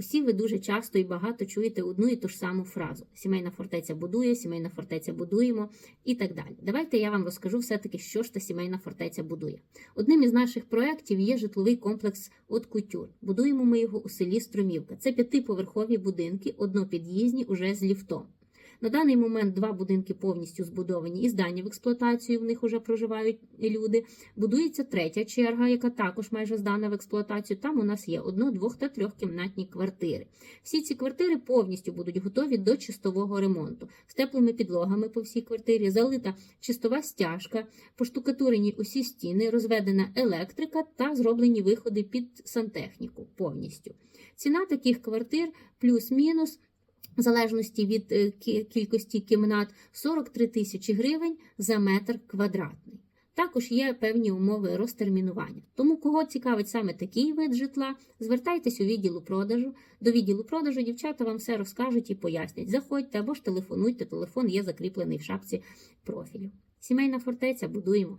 Усі ви дуже часто і багато чуєте одну і ту ж саму фразу: сімейна фортеця будує, сімейна фортеця будуємо і так далі. Давайте я вам розкажу все-таки, що ж та сімейна фортеця будує. Одним із наших проєктів є житловий комплекс «От Кутюр». Будуємо ми його у селі Струмівка. Це п'ятиповерхові будинки, однопід'їзні уже з ліфтом. На даний момент два будинки повністю збудовані і здані в експлуатацію, в них вже проживають люди. Будується третя черга, яка також майже здана в експлуатацію. Там у нас є одно, двох та трьохкімнатні квартири. Всі ці квартири повністю будуть готові до чистового ремонту з теплими підлогами по всій квартирі, залита чистова стяжка, поштукатурені усі стіни, розведена електрика та зроблені виходи під сантехніку повністю. Ціна таких квартир плюс-мінус. В залежності від е, кількості кімнат 43 тисячі гривень за метр квадратний. Також є певні умови розтермінування. Тому, кого цікавить саме такий вид житла, звертайтесь у відділу продажу. До відділу продажу дівчата вам все розкажуть і пояснять. Заходьте або ж телефонуйте. Телефон є закріплений в шапці профілю. Сімейна фортеця будуємо.